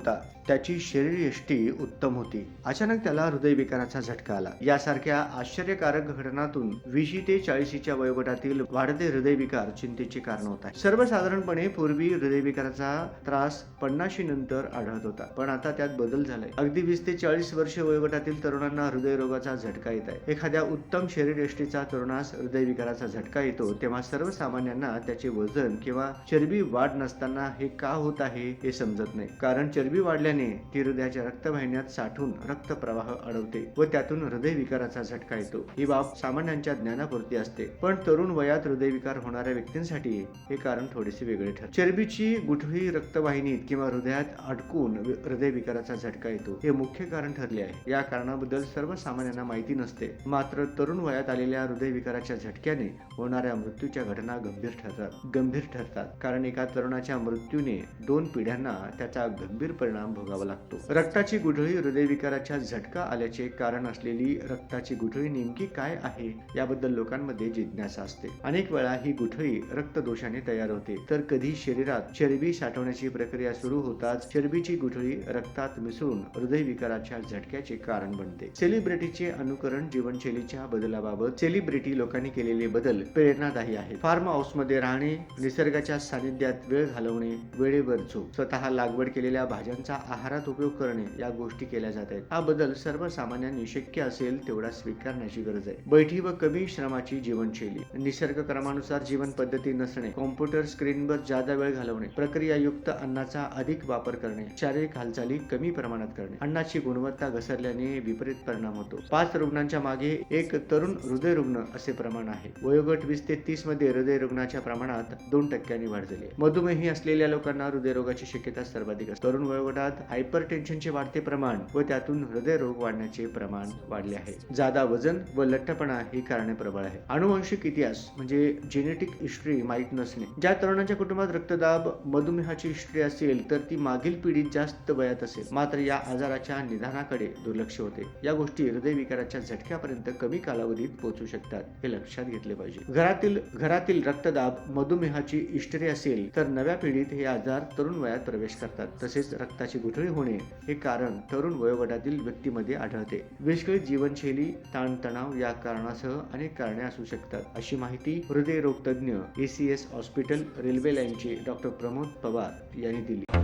होता त्याची शरीरयष्टी उत्तम होती. अचानक त्याला हृदयविकाराचा झटका आला. यासारख्या आश्चर्यकारक घटनातून वीशी ते चाळीशीच्या वयोगटातील वाढते हृदयविकार चिंतेचे कारण होत आहे सर्वसाधारणपणे पूर्वी हृदयविकाराचा त्रास पन्नाशी नंतर आढळत होता. पण आता त्यात बदल झालाय. अगदी वीस ते चाळीस वर्ष वयोगटातील तरुणांना हृदयरोगाचा झटका येत आहे. एखाद्या उत्तम शरीरयष्टीचा तरुणास हृदयविकाराचा झटका येतो तेव्हा सर्वसामान्यांना त्याचे वजन किंवा चरबी वाढ नसताना हे का होत आहे हे समजत नाही. कारण चरबी वाढल्याने ती हृदयाच्या रक्तवाहिन्यात साठून रक्तप्रवाह अडवते व त्यातून हृदयविकाराचा झटका येतो. ही बाब सामान्यांच्या ज्ञानापुरती असते. पण तरुण वयात हृदयविकार होणाऱ्या व्यक्तींसाठी हे कारण थोडेसे वेगळे ठरते. चरबीची गुठळी रक्तवाहिनीत किंवा हृदयात अडकून हृदयविकाराचा झटका येतो हे मुख्य कारण ठरले आहे. या कारणाबद्दल सर्वसामान्यांना माहिती नसते. मात्र तरुण वयात आलेल्या हृदयविकाराच्या झटक्याने होणाऱ्या मृत्यूच्या घटना गंभीर ठरतात. गंभीर ठरतात. कारण एका तरुणाच्या मृत्यूने दोन पिढ्यांना त्याचा गंभीर परिणाम भोगावा लागतो. रक्ताची गुठळी हृदयविकाराच्या झटका आल्याचे कारण असलेली रक्ताची गुठळी नेमकी काय आहे याबद्दल लोकांमध्ये जिज्ञासा असते. अनेक वेळा ही गुठळी रक्तदोषाने तयार होते. तर कधी शरीरात चरबी साठवण्याची प्रक्रिया सुरू होताच चरबीची गुठळी रक्तात मिसळून हृदयविकाराच्या झटक्याचे कारण बनते. सेलिब्रिटीचे अनुकरण जीवनशैलीच्या बदलाबाबत सेलिब्रिटी लोकांनी केलेले बदल प्रेरणादायी आहेत. फार्म हाऊसमध्ये राहणे निसर्गाच्या सानिध्यात वेळ घालवणे वेळेवर झोप स्वतः लागवड केलेल्या भाज्यांचा आहारात उपयोग करणे या गोष्टी केल्या जात आहेत. हा बदल सर्वसामान्यांनी शक्य असेल तेवढा स्वीकारण्याची गरज आहे. बैठी व कमी श्रमाची जीवनशैली. निसर्ग क्रमानुसार जीवन पद्धती नसणे. कॉम्प्युटर स्क्रीनवर जादा वेळ घालवणे. प्रक्रियायुक्त अन्नाचा अधिक वापर करणे. शारीरिक हालचाली कमी प्रमाणात करणे. अन्नाची गुणवत्ता घसरल्याने विपरीत परिणाम होतो. पाच रुग्णांच्या मागे एक तरुण हृदय रुग्ण असे प्रमाण आहे. वयोगट वीस ते तीसमध्ये हृदय रुग्णाच्या प्रमाणात दोन टक्क्यांनी वाढ झाली आहे. मधुमेही असलेल्या लोकांना हृदयरोगाची शक्यता सर्वाधिक असते. तरुण वयोगटात हायपर टेन्शनचे वाढते प्रमाण व त्यातून हृदयरोग वाढण्याचे प्रमाण वाढले आहे. जादा वजन व लठ्ठपणा ही कारणे प्रबळ आहे. अनुवंशिक इतिहास म्हणजे जेनेटिक हिस्ट्री माहीत नसणे. ज्या तरुणांच्या कुटुंबात रक्तदाब मधुमेहाची हिस्ट्री असेल तर ती मागील पिढीत जास्त वयात असेल. मात्र या आजाराच्या निदानाकडे दुर्लक्ष होते. या गोष्टी हृदयविकाराच्या झटक्यापर्यंत कमी कालावधीत पोहोचू शकतात हे लक्षात घेतले पाहिजे. घरातील घरातील रक्तदाब मधुमेहाची हिस्ट्री असेल तर नव्या पिढीत हे आजार तरुण वयात प्रवेश करतात. तसेच रक्ताची गुठळी होणे हे कारण तरुण वयोगटातील व्यक्तीमध्ये आढळते. विस्कळीत जीवनशैली ताणतणाव या कारणासह अनेक कारणे असू शकतात. अशी माहिती हृदयरोग तज्ज्ञ एसीएस हॉस्पिटल रेल्वे लाईनचे डॉक्टर प्रमोद पवार यांनी दिली.